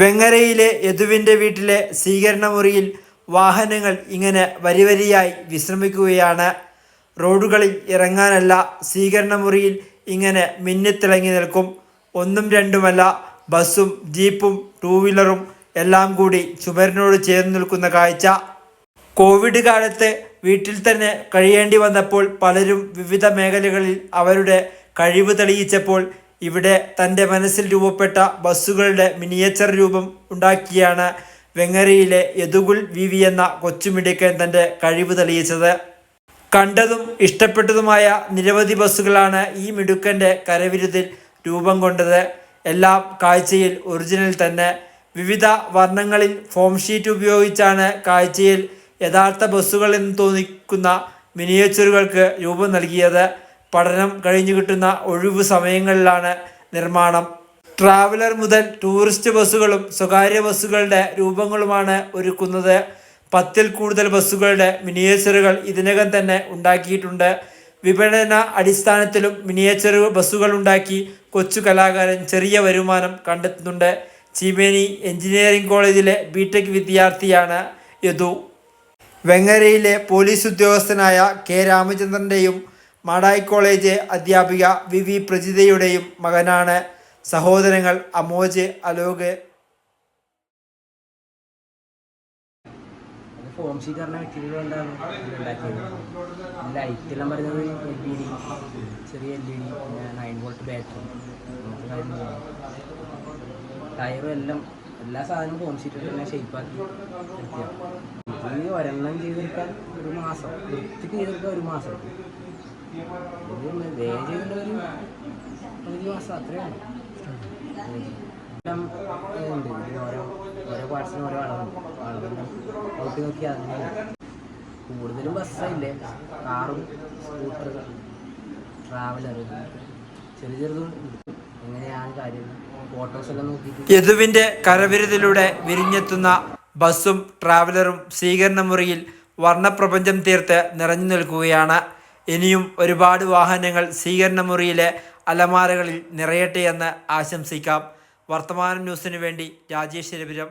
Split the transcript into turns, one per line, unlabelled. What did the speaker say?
വെങ്ങരയിലെ യദുവിന്റെ വീട്ടിലെ സ്വീകരണ മുറിയിൽ വാഹനങ്ങൾ ഇങ്ങനെ വരിവരിയായി വിശ്രമിക്കുകയാണ്. റോഡുകളിൽ ഇറങ്ങാനല്ല സ്വീകരണ മുറിയിൽ ഇങ്ങനെ മിന്നിത്തിളങ്ങി നിൽക്കും. ഒന്നും രണ്ടുമല്ല ബസ്സും ജീപ്പും ടൂ വീലറും എല്ലാം കൂടി ചുമരിനോട് ചേർന്ന് നിൽക്കുന്ന കാഴ്ച. കോവിഡ് കാലത്ത് വീട്ടിൽ തന്നെ കഴിയേണ്ടി വന്നപ്പോൾ പലരും വിവിധ മേഖലകളിൽ അവരുടെ കഴിവ് തെളിയിച്ചപ്പോൾ ഇവിടെ തന്റെ മനസ്സിൽ രൂപപ്പെട്ട ബസ്സുകളുടെ മിനിയേച്ചർ രൂപം ഉണ്ടാക്കിയാണ് വെങ്ങരയിലെ യദുഗുൽ വി വി എന്ന കൊച്ചുമിടുക്കൻ തന്റെ കഴിവ് തെളിയിച്ചത്. കണ്ടതും ഇഷ്ടപ്പെട്ടതുമായ നിരവധി ബസ്സുകളാണ് ഈ മിടുക്കന്റെ കരവിരുതിൽ രൂപം കൊണ്ടത്. എല്ലാം കാഴ്ചയിൽ ഒറിജിനൽ തന്നെ. വിവിധ വർണങ്ങളിൽ ഫോം ഷീറ്റ് ഉപയോഗിച്ചാണ് കാഴ്ചയിൽ യഥാർത്ഥ ബസ്സുകളെന്ന് തോന്നിക്കുന്ന മിനിയേച്ചറുകൾക്ക് രൂപം നൽകിയത്. പഠനം കഴിഞ്ഞു കിട്ടുന്ന ഒഴിവ് സമയങ്ങളിലാണ് നിർമ്മാണം. ട്രാവലർ മുതൽ ടൂറിസ്റ്റ് ബസ്സുകളും സ്വകാര്യ ബസ്സുകളുടെ രൂപങ്ങളുമാണ് ഒരുക്കുന്നത്. പത്തിൽ കൂടുതൽ ബസ്സുകളുടെ മിനിയേച്ചറുകൾ ഇതിനകം തന്നെ ഉണ്ടാക്കിയിട്ടുണ്ട്. വിപണന അടിസ്ഥാനത്തിലും മിനിയേച്ചർ ബസ്സുകൾ ഉണ്ടാക്കി കൊച്ചു കലാകാരൻ ചെറിയ വരുമാനം കണ്ടെത്തുന്നുണ്ട്. ചീമേനി എഞ്ചിനീയറിംഗ് കോളേജിലെ ബിടെക് വിദ്യാർത്ഥിയാണ് യദു. വെങ്ങരയിലെ പോലീസ് ഉദ്യോഗസ്ഥനായ കെ രാമചന്ദ്രന്റെയും മാടായി കോളേജ് അധ്യാപിക വി വി പ്രജിതയുടെയും മകനാണ്. സഹോദരങ്ങൾ അമോജ് അലോക്.
ഫോം ഡി ചെറിയ ടയറും എല്ലാം എല്ലാ സാധനവും ഒരെണ്ണം ചെയ്തെടുക്കാൻ ഒരു മാസം. വൃത്തിക്ക് ഒരു മാസം നോക്കി നോക്കി കൂടുതലും ബസ്സല്ലേ കാറും സ്കൂട്ടറും ട്രാവലർ ചെറിയ ചെറുതും. എങ്ങനെയാണ് കാര്യം ഫോട്ടോസ് എല്ലാം നോക്കിയിട്ട്
യദുവിന്റെ കരവിരുതിലൂടെ വിരിഞ്ഞെത്തുന്ന ബസ്സും ട്രാവലറും സ്വീകരണ മുറിയിൽ വർണപ്രപഞ്ചം തീർത്ത് നിറഞ്ഞു നിൽക്കുകയാണ് ഇനിയും ഒരുപാട് വാഹനങ്ങൾ സ്വീകരണ മുറിയിലെ അലമാരകളിൽ നിറയട്ടെ എന്ന് ആശംസിക്കാം. വർത്തമാന ന്യൂസിനു വേണ്ടി രാജേഷ് രവിരം